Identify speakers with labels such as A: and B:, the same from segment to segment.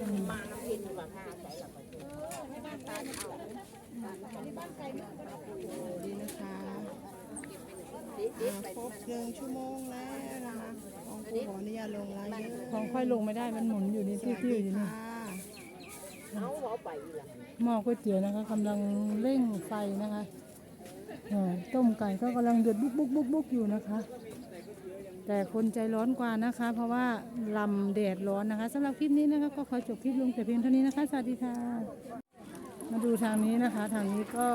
A: ว่างเลยเอาลูกเลี้ยงเข้ามาเท่ากันจะได้ไม่บังกันดีนะคะครบหนึ่งชั่วโมงแล้วนะคะของครูขออนุญาตลงไลน์เยอะของค่อยลงไม่ได้มันหมุนอยู่นี่ที่ที่อยู่นี่หม้อก๋วยเตี๋ยวนะคะกำลังเร่งไฟนะคะเออต้มไก่ก็กำลังเดือดบุกบุกบุกบุกอยู่นะคะ แต่คนใจร้อนกว่านะคะ เพราะว่าลำแดดร้อนนะคะสำหรับคลิปนี้นะคะก็ขอจบคลิปลงแต่เพียงเท่านี้นะคะ สวัสดีค่ะ มาดูทางนี้นะคะ ทางนี้ก็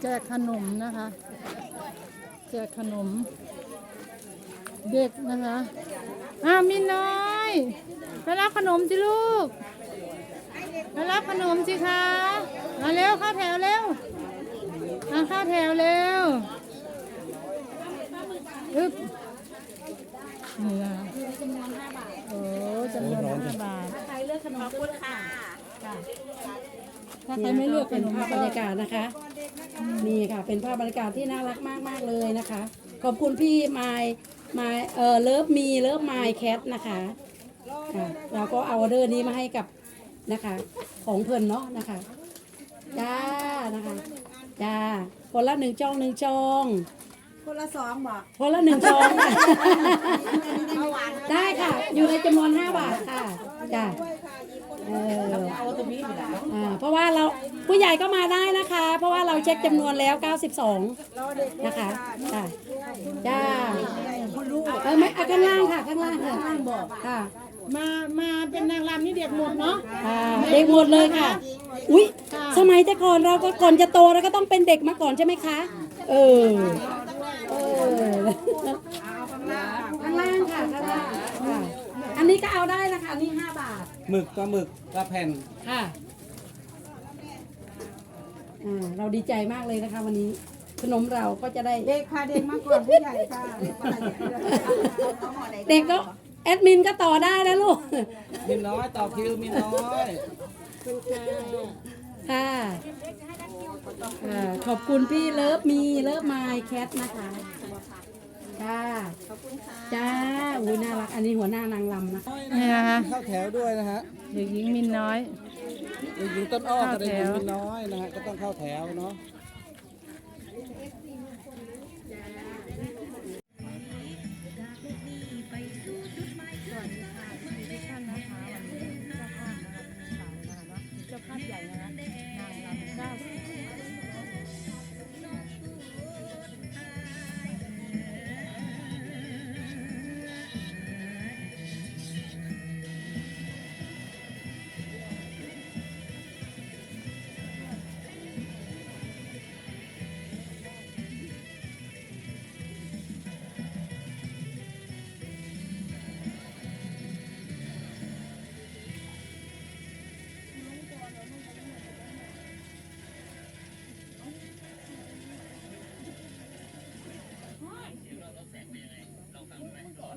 A: แจกขนมนะคะ แจกขนม เด็กนะคะอ้ามินน้อยไปรับขนมสิลูกไปรับขนมสิคะมาเร็วเข้าแถวเร็วมาเข้าแถวเร็ว อึ๊บนี่นะคะโอ้จำนวนห้าบาท
B: ใครเลือกขนมคุณค่ะ
A: ถ้าใครไม่เลือกข
B: เป็น
A: นม
B: ภาพบรรยากาศนะคะ นี่ค่ะ เป็นภาพบรรยากาศที่น่ารักมากมากๆเลยนะคะ ขอบคุณพี่ไมายมายเอ่อเลิฟมีเลิฟไมายแคทนะคะค่ะเราก็เอาออเดอร์นี้มาให้กับนะคะ ของเพิ่นเนาะนะคะจ้านะคะจ้าคนละหนึ่งจองหนึ่งจอง
C: คนละสองบอก
B: คนละหนึ่งจองค่ะได้ค่ะ อยู่ในจำนวนห้าบาทค่ะจ้าเออ
C: เอาตัวนี้ไปแล้ว
B: อ่าเพราะว่าเราผู้ใหญ่ก็มาได้นะคะ เพราะว่าเราเช็คจำนวนแล้ว 92 นะคะจ้าจ้าเออไม่เอาข้างล่างค่ะ ข้างล่างค่ะข้างล่างบอกค่ะ
A: มามาเป็นนางรำนี่เด็กหมดเนาะ
B: อ่าเด็กหมดเลยค่ะ อุ้ยสมัยแต่ก่อนเราก็ก่อนจะโตเราก็ต้องเป็นเด็กมาก่อนใช่ไหมคะ เออเออ ข้างล่างค่ะข้างล่างค่ะ อันนี้ก็เอาได้นะคะ อันนี้5บาท
D: หมึกก็หมึกก็แผ่น
B: ค่ะ อ่า เราดีใจมากเลยนะคะ วันนี้ ขนมเราก็จะได้
C: เด็กค่ะเด็กมาก่อนผู้ใหญ่ค่ะ
B: เด็กก็แอดมินก็ต่อได้นะลูก
D: มีน้อยต่อคิวมีน้อย
B: ค่ะ อ่าขอบคุณพี่เลิฟมีเลิฟไมค์แคทนะคะจ้าจ้าอุ้ยน่ารัก อันนี้หัวหน้านางรำนะคะ
A: นี่นะคะ
D: เข้าแถวด้วยนะฮะ
A: เด็กหญิงมินน้อย
D: เด็กหญิงต้นอ้อกับ
A: เข้า
D: เด็ก
A: แถ
D: หญิง
A: ว
D: มีน้อยนะฮะก็ต้องเข้าแถวเนาะ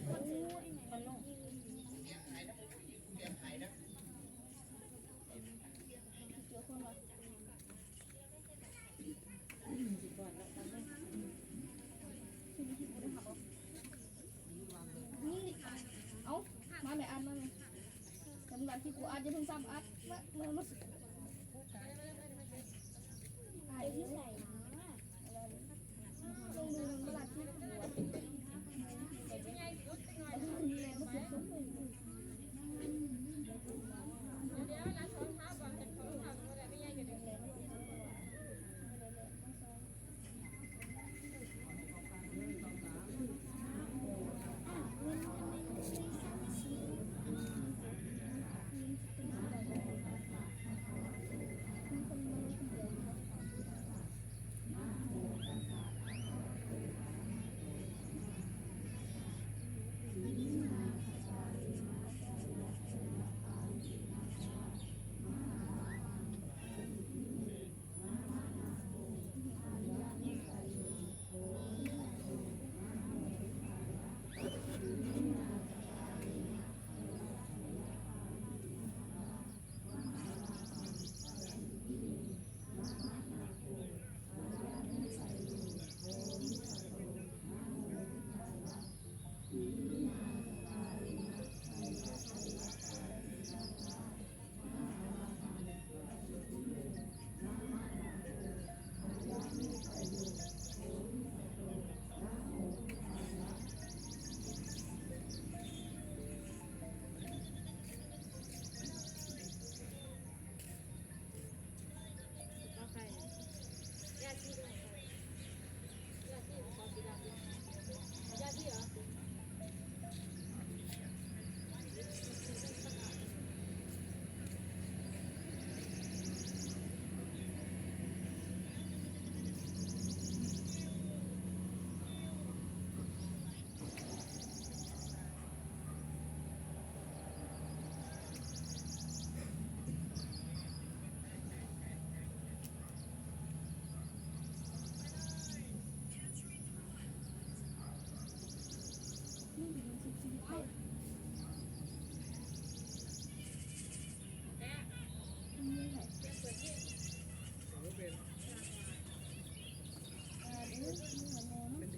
D: โม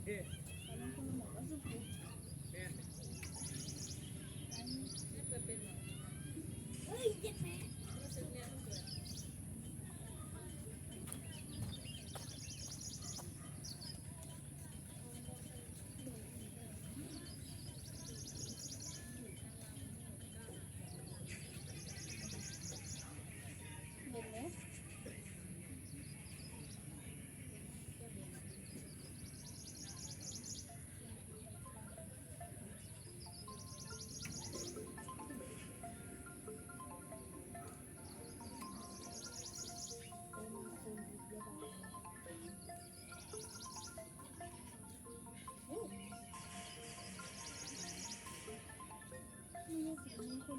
D: Yeah.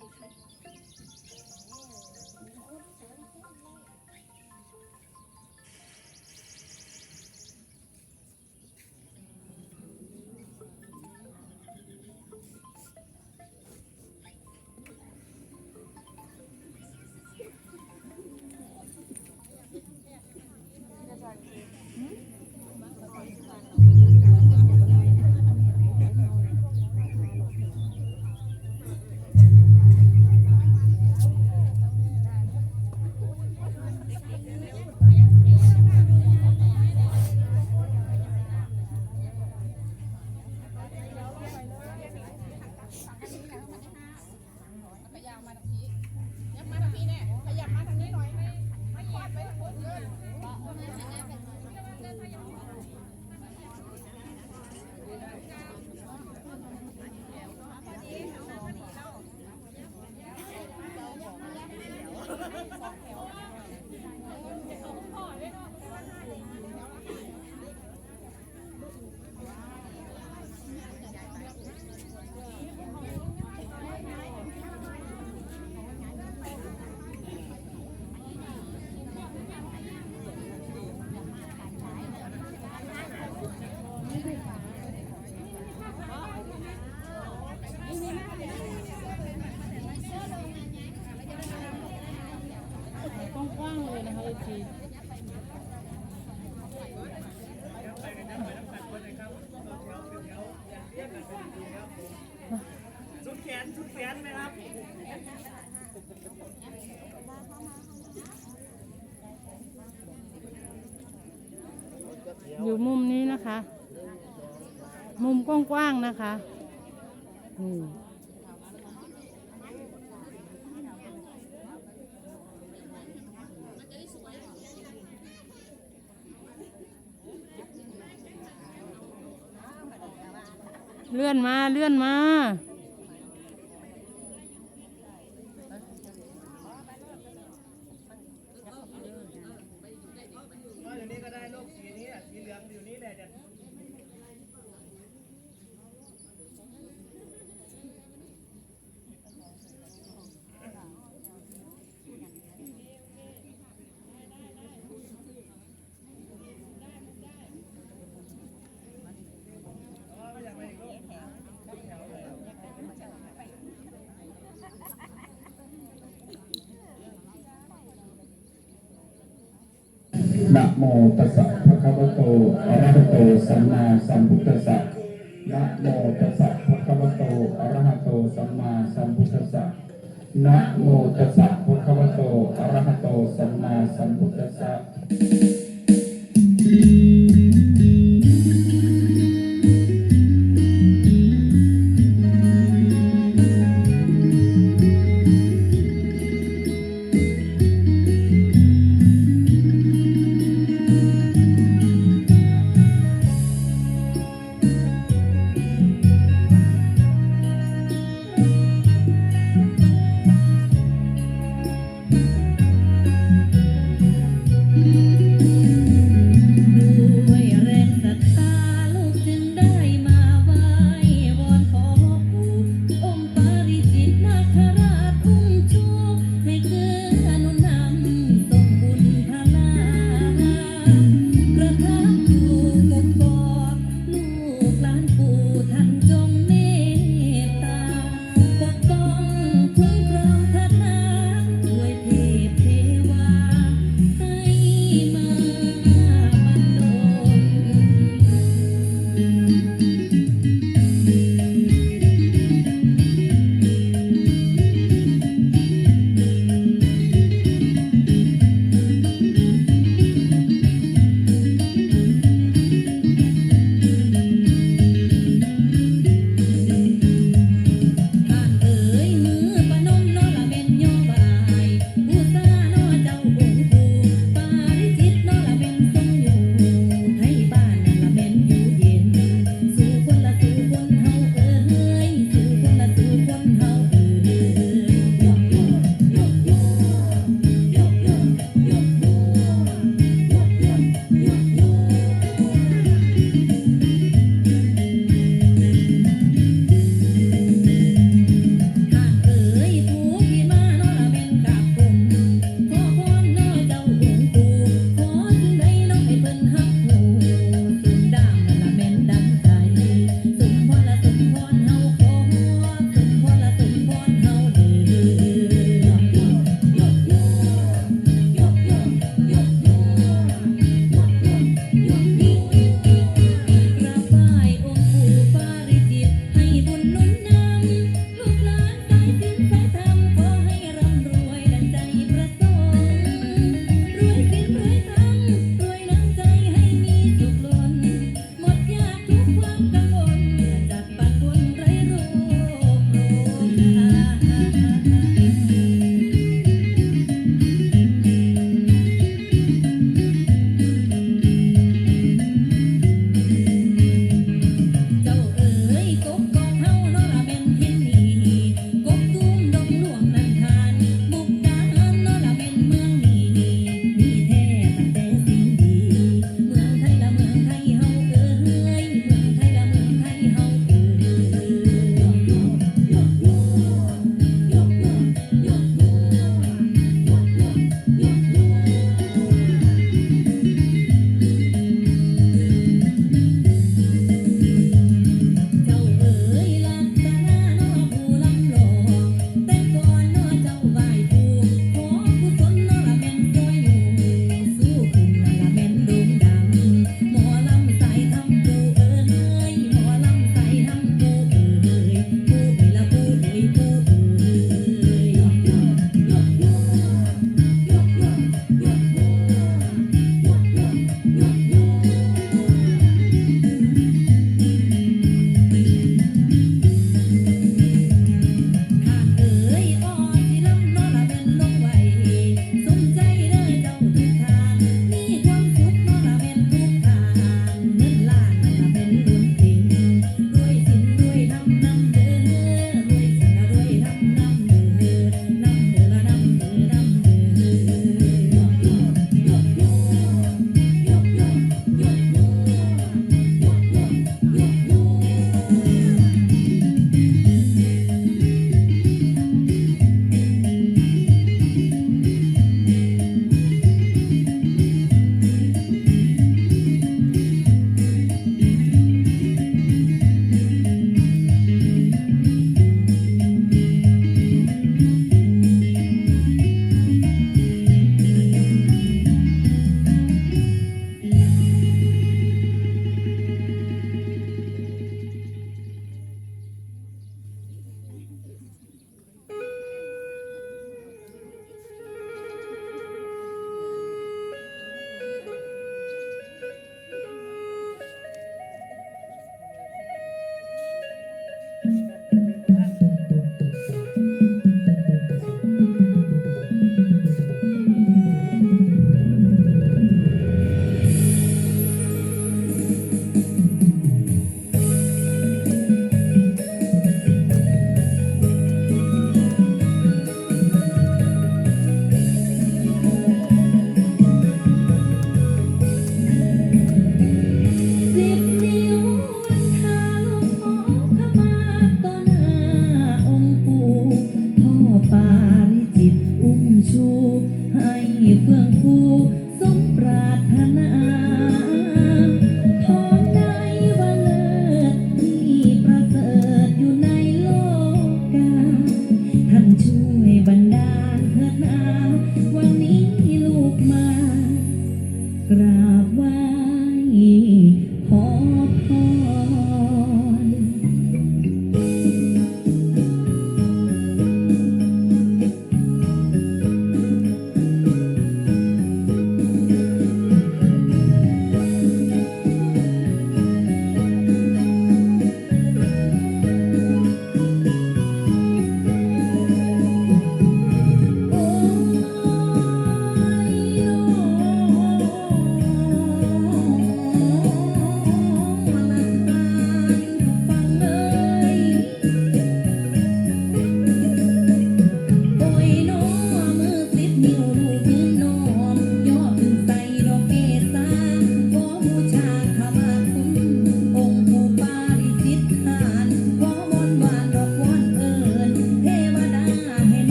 D: ก
A: อยู่มุมนี้นะคะ มุมกว้างๆนะคะนี่เลื่อนมาเลื่อนมา
D: อยู่นี่ก็ได้ลูกสีนี้อะสีเหลืองอยู่นี่แหละจะ
E: นะ โมตัสสะภะคะวะโตอะระหะโต สัมมาสัมพุทธัสสะนะโมตัสสะภะคะวะโตอะระหะโต สัมมาสัมพุทธัสสะนะโมตัสสะ